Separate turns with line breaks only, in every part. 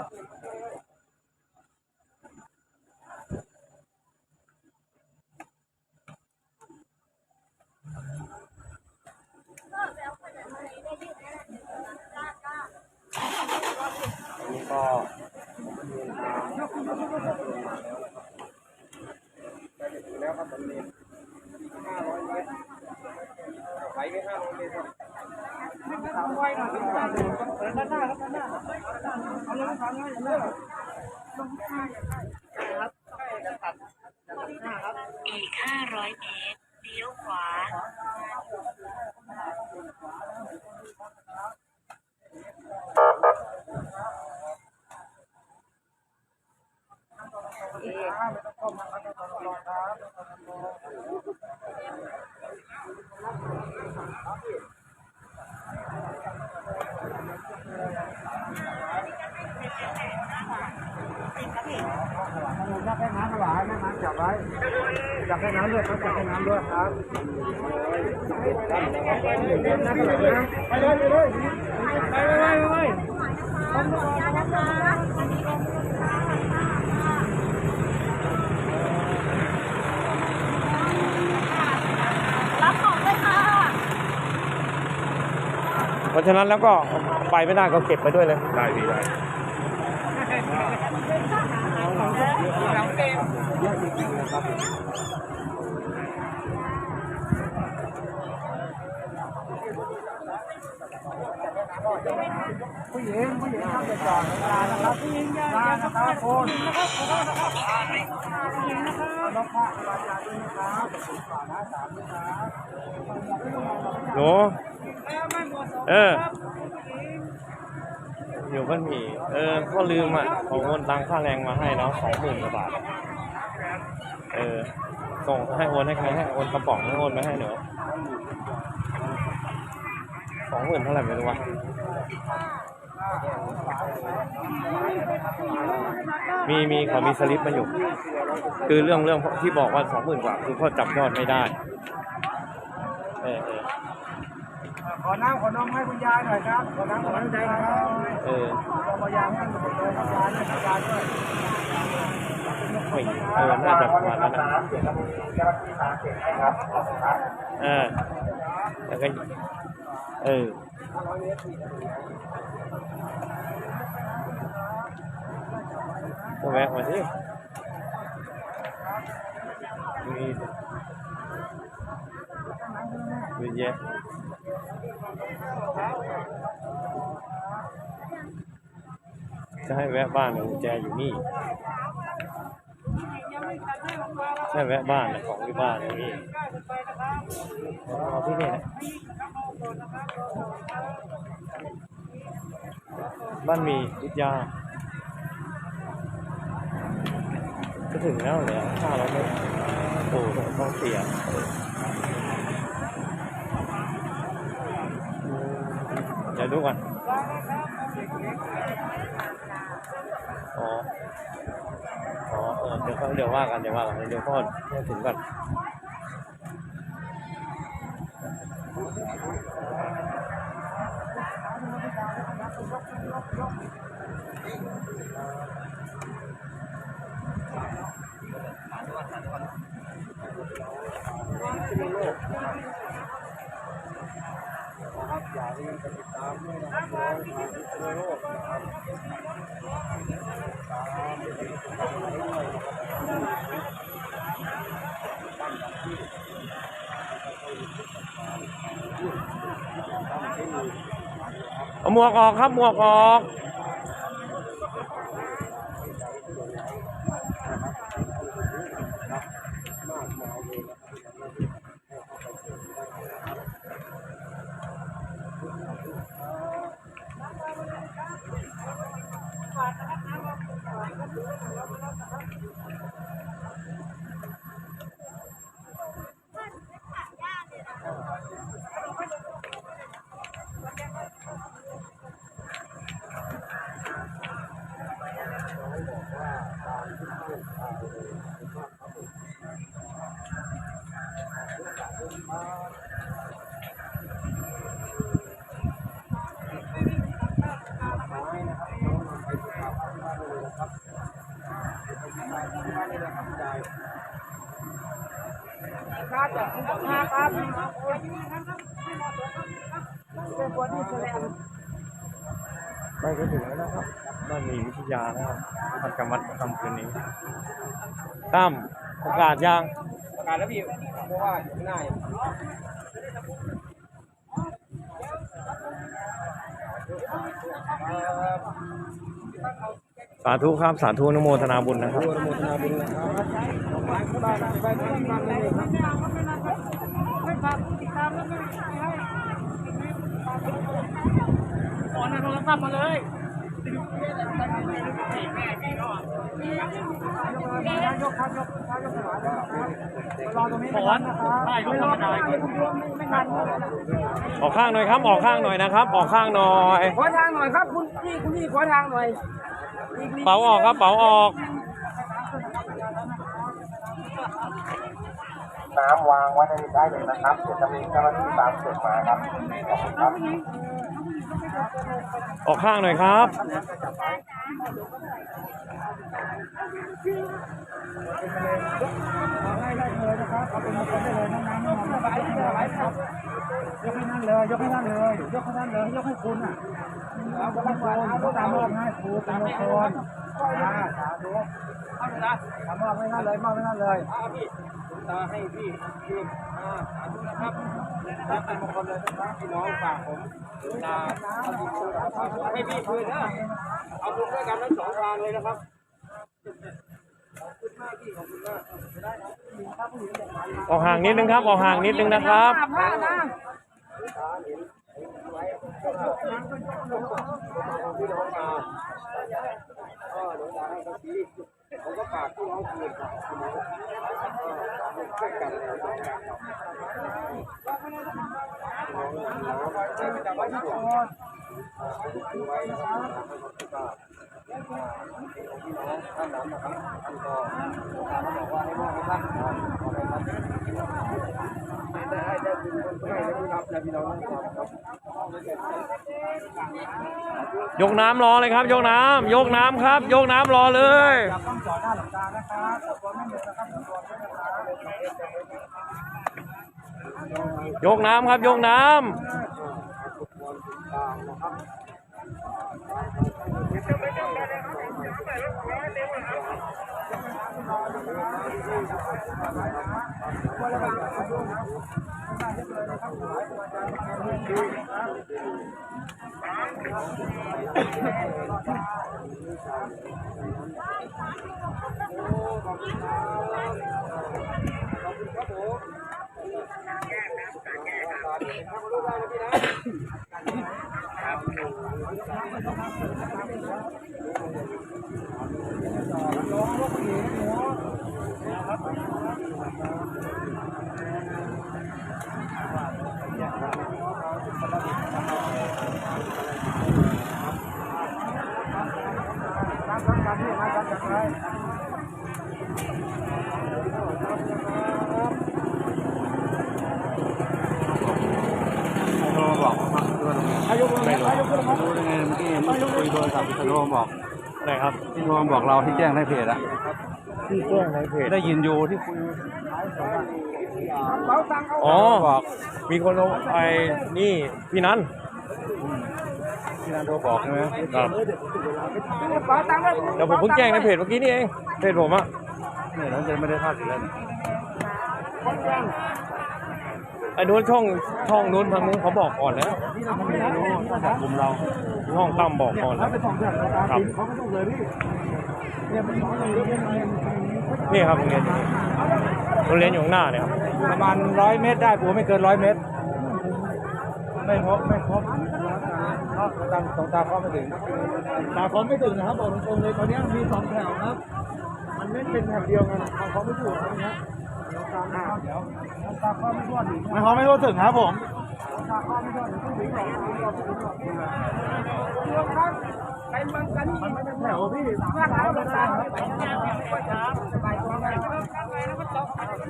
อันนี้ก็ใกล้จะถึงแล้วครับตอนนี้ห้าร้อยเมตรไหวไหมห้าร้อยเมตรครับ
อีก500เมตรเลี้ยวขวา
จับให้น้ำหวานน้ำจับไว้จับให้น้ำด้วยครับจับให้น้ำด้วยครับไปเลยไปเลยไปเลยไปเลย
ราะฉะนั้นแล้วก็ไปไม่ได้ก็เก็บไปด้วยเลย
ได้ดีได้
ผู้หญิงผู้หญิงต้องไปจอดเวลานะครับผู้หญิงยานะครับคุณนะครับขอโทษนะครับผู้หญิงนะครับรถพระบาจาด้วยนะครับขอนะสามนะครับ
หนู เออ อยู่บ้านหมีเออก็ลืมอะของโอนตังค่าแรงมาให้เนาะสองหมื่นกว่าบาท เออ ส่งให้โอนให้ใครให้โอนกระป๋องให้โอนมาให้หนูสองหมื่นเท่าไหร่ไม่รู้วะมีมีเขามีสลิปมาอยู่ คือเรื่องเรื่องที่บอกว่าสองหมื่นกว่าคือเขาจับยอดไม่ได้ เออเออ
ขอน้ำขอนมให้คุณยายหน่อยครับ ขอน้ำขอน้ำใจนะครับ
เออ
ขอยาให้คุณยายด้วยยายด้วย
ไม่เออน่าจะประมาณนั้นนะเออแล้วก็เออก็แวะมาสิมีมีเยอะ จะให้แวะบ้านกุญแจอยู่นี่ใช่แวะบ้านนะของที่บ้านนี่เอาที่นี่นะบ้านมีวิทยาจะถึงแล้วเลือห้าร้อยเมตรโอ้โหต้องเสียเดี๋ยวดูก่อน อ๋อ อ๋อ เออ เดี๋ยวเดี๋ยวว่ากัน เดี๋ยวว่ากัน เดี๋ยวพ่อให้ถึงก่อน เอหมวกออกครับหมวกออก
บอกว่าตา
มที่เห้าข่าว
คุณภาพครับผมครับจากคุ
ณภาพครับไปก็ถึงแล้วนะครับ บ้านหมีวิทยานะครับพันกรรมัดทำคืนนี้ตั้มประกาศยัง
ประกาศแล้วพี่เพราะว่าอยู่ข้างหน้าอยู่เอ่อ
สาธุครับสาธุอนุโมทนาบุญนะครับ
อนุโมทนาบุญนะครับไปบ้านไปบ้านบ้านเลยครับ
ไม่ครับติดตามแล้วไม่ให้ขอในโทรศัพท์มาเลย ยกครับยกครับยกขวาเลยรอตรงนี้นะครับได้ยกธรรมดาไม่ไม่ทัน
ออกข้างหน่อยครับ ออกข้างหน่อยนะครับ ออกข้างหน่อย
ขอทางหน่อยครับ คุณพี่คุณพี่ขอทางหน่อย
เป๋าออกครับ เป๋าออก
น้ำวางไว้ในได้เลยนะครับเดี๋ยวจะมีเจ้าหน้าที่ตามเสร็จมาครับขอบคุณครับ
ออกข้างหน่อยครับ
ให้ได้เลยนะครับเอาเป็นมงคลได้เลยน้ำน้ำน้ำไหลไหลครับ ยกให้นั่นเลย ยกให้นั่นเลย ยกให้นั่นเลย ยกให้คุณอะเอาไปให้คุณเขาตามมอบให้ครูเป็นมงคลอ่าสาธุเอาเลยนะทำมอบให้นั่นเลยมอบให้นั่นเลย
อ่าพี่คุณ ตาให้พี่พี่อ่าสาธุนะครับรับเป็นมงคลเลยนะครับพี่น้องฝากผมคุณตาเอาบุญคืนให้พี่คืนนะเอาบุญด้วยกันทั้งสองทางเลยนะครับ
ออกห่างนิดนึงครับออกห่างนิดนึงนะครับ
ผ้านะ
พี่น้องมาก็หลวงตาให้เขาชี้ผมก็ฝากพี่น้องคืนครับพี่น้องก็ช่ว ยกน้ำรองท่านนั้นนะครับท่านก็ท่านบอกว่าให้มอบให้ท่านขอให้ท่านได้ได้ได้บุญคนให้ได้บุญรับนะพี่น้องครับ
ยกน้ำรอเลยครับ ยกน้ำยกน้ำครับ ยกน้ำรอเลย
ต้องจอดหน้าหลวงตานะครับขอบคุณไม่เยอะนะครับขอบคุณนะครับ
ยกน้ำครับ ยกน้ำ
ครับครับครับพี่ครับครับครับ
โทรบอก มาคือว่า
อายุอายุอายุครับ
รู้ได้ไงเมื่อกี้ยังคุยโทรศัพท์โทรบอก
อะไรครับ
ที่โทรบอกเราที่แจ้งในเพจอะ
ที่แจ้งในเพจ
ได้ยินอยู่ที่คุย
เป๋อา
อ๋อมีคนเอาไอ้นี่พี่นัน
ที่นันโทรบอกใช่ไหม
ครับ
เป๋าตังค์ด้วย
เดี๋ยวผมเพิ่งแจ้งในเพจเมื่อกี้นี่เองเพจผมอะ
เนี่ยน้องเจนไม่ได้พลาดอยู่แล้ว
ไอ้นู้นช่องช่องนู้นทางนู้นเขาบอกก่อนแล้ว
ไม่รู้ถ้าจากกลุ่มเรา
ช่องตั้มบอกก่อน
เขา
แล้ว
ไปส่งเรื่องตาบินเขาก็ต้องเลยพี่เนี่ยเป็นของเลยเรียนเรียน
นี่ครับโรงเรียนอยู่นี่โรงเรียนอยู่ข้างหน้าเนี่ยครับ
ประมาณร้อยเมตรได้ผมไม่เกินร้อยเมตร ไม่พบไม่พบเขาตามสองตาเขาไม่ถึง
ตาเขาไม่ถึงนะครับบอกตรงๆเลยตอนนี้มีสองแถวครับ มันไม่เป็นแถวเดียวกันทางเขาไม่ถูกตรงนี้ตาข้าวเดี๋ยวตาข้าวไม่ทั่วถึง
ไม่เขาไม่รู้ถึงครับ ผม
ตาข้าวไม่ทั่วถึงต้องถึงสองรอบถึงสองเรื่องครับไปมันกันมันไม่เป็นแถวพี่มากแล้ตาไปครับไปตัวไปครับ
แป๊บน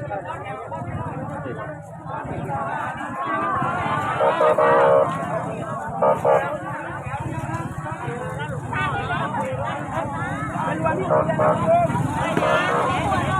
ึง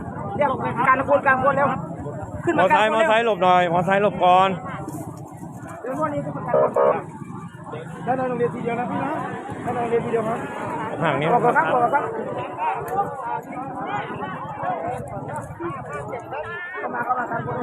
ป๊บนึงแป๊บนึง
พวดเรียกการคนการคนเร็วขึ้น
ม
มา
อไซค์มอไซค์หลบหน่อยมอไซค์หลบก่อน
เดี๋ยววันนี้ขึ้นมาการคนด้านในโรงเรียนทีเดียวนะพี่นะด้านในโรงเรียนทีเดียวครับ
ห่างนี้
บอกก่อนครับบอกก่อนครับเข้ามาเข้ามาการคน